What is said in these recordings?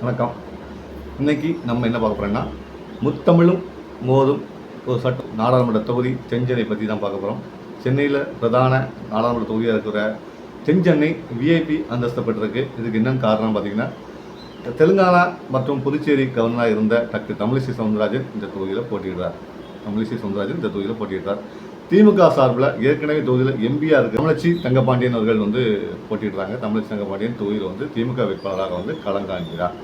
வணக்கம். இன்னைக்கு நம்ம என்ன பார்க்க போகிறோம்னா முத்தமிழும் மோதும் ஒரு சட்ட நாடாளுமன்ற தொகுதி செஞ்சனை பற்றி தான் பார்க்க போகிறோம் சென்னையில் பிரதான நாடாளுமன்ற தொகுதியாக இருக்கிற செஞ்சென்னை விஐபி அந்தஸ்து பெற்றிருக்கு. இதுக்கு என்னென்ன காரணம் பார்த்தீங்கன்னா தெலுங்கானா மற்றும் புதுச்சேரி கவர்னராக இருந்த டாக்டர் தமிழிசை சவுந்தரராஜன் இந்த தொகுதியில் போட்டியிடுறார். தமிழிசை சவுந்தரராஜன் இந்த தொகுதியில் போட்டியிடுறார். திமுக சார்பில் ஏற்கனவே தொகுதியில் எம்பியாக இருக்கு தமிழச்சி தங்கப்பாண்டியன் அவர்கள் வந்து போட்டிடுறாங்க தமிழச்சி தங்கப்பாண்டியன் தொகுதியில் வந்து திமுக வேட்பாளராக வந்து களங்காண்கிறார்.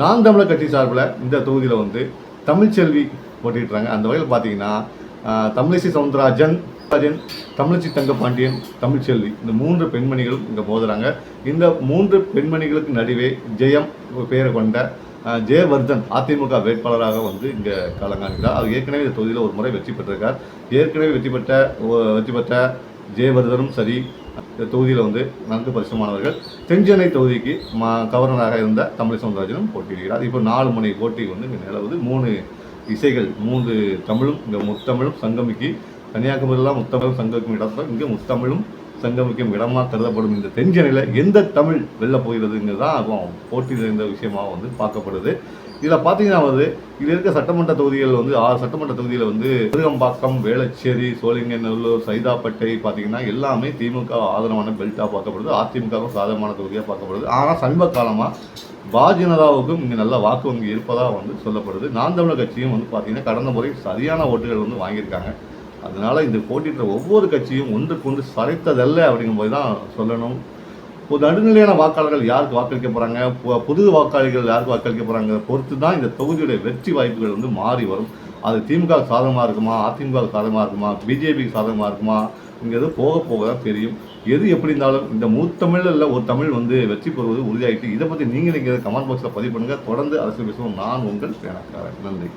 நான் தமிழர் கட்சி சார்பில் இந்த தொகுதியில் வந்து தமிழ்ச்செல்வி போட்டிடுறாங்க அந்த வகையில் பார்த்தீங்கன்னா தமிழிசை சவுந்தரராஜன் ராஜன் தமிழச்சி தங்கப்பாண்டியன் தமிழ்ச்செல்வி இந்த மூன்று பெண்மணிகளும் இங்கே போதுறாங்க இந்த மூன்று பெண்மணிகளுக்கு நடுவே ஜெயம் பெயரை கொண்ட ஜெயவர்தன் அதிமுக வேட்பாளராக வந்து இங்கே களங்காண்கிறார் அவர் ஏற்கனவே இந்த தொகுதியில் ஒரு முறை வெற்றி பெற்றிருக்கார். ஏற்கனவே வெற்றி பெற்ற ஓ- வெற்றி பெற்ற ஜெயவர்தனும் சரி இந்த தொகுதியில் வந்து நன்கு பரிசுமானவர்கள். தென்சென்னை தொகுதிக்கு மா கவர்னராக இருந்த தமிழ் சவுந்தரராஜனும் போட்டியிடுகிறார். இப்போ நாலு மணி போட்டி வந்து இங்கே நிலவுது. மூணு இசைகள் மூன்று தமிழும் இங்கே முத்தமிழும் சங்கமிக்கு கன்னியாகுமரியெல்லாம் முத்தமிழும் சங்கமிக்கும் இடத்துல இங்கே முத்தமிழும் சங்கமிக்கும் இடமாக கருதப்படும் இந்த தென்சென்னையில் எந்த தமிழ் வெளில போகிறதுங்கிறது தான் போட்டியில் இந்த விஷயமாக வந்து பார்க்கப்படுது. இதில் பார்த்தீங்கன்னா வந்து இதில் இருக்க சட்டமன்ற தொகுதிகள் வந்து ஆறு சட்டமன்ற தொகுதியில் வந்து முருகம்பாக்கம் வேளச்சேரி சோழிங்கநல்லூர் சைதாப்பேட்டை பார்த்தீங்கன்னா எல்லாமே திமுக ஆதரவான பெல்ட்டாக பார்க்கப்படுது. அதிமுகவும் சாதகமான தொகுதியாக பார்க்கப்படுது. ஆனால் சமீப காலமாக பாரதிய ஜனதாவுக்கும் இங்கே நல்ல வாக்கு வங்கி இருப்பதாக வந்து சொல்லப்படுது. நான் தமிழர் கட்சியும் வந்து பார்த்தீங்கன்னா கடந்த முறை சரியான ஓட்டுகள் வந்து வாங்கியிருக்காங்க. அதனால் இந்த போட்டியிட்ட ஒவ்வொரு கட்சியும் ஒன்றுக்கு ஒன்று அப்படிங்கும்போது தான் சொல்லணும். ஒரு நடுநிலையான வாக்காளர்கள் யாருக்கு வாக்களிக்க போகிறாங்க புது வாக்காளர்கள் யாருக்கு வாக்களிக்க போகிறாங்க பொறுத்து தான் இந்த தொகுதியுடைய வெற்றி வாய்ப்புகள் வந்து மாறி வரும். அது திமுக சாதகமாக இருக்குமா? அதிமுக சாதகமாக இருக்குமா? பிஜேபிக்கு சாதகமாக இருக்குமா? இங்கிறது போக போக தான் தெரியும். எது எப்படி இருந்தாலும் இந்த மூத்தமிழில் ஒரு தமிழ் வந்து வெற்றி பெறுவது உறுதியாகிட்டு இதை பற்றி நீங்கள் நீங்கள் கமெண்ட் பாக்ஸில் பதிவு பண்ணுங்கள் தொடர்ந்து அரசியல் பேசுவோம். நான் உங்கள் பேனக்காரன். நன்றி.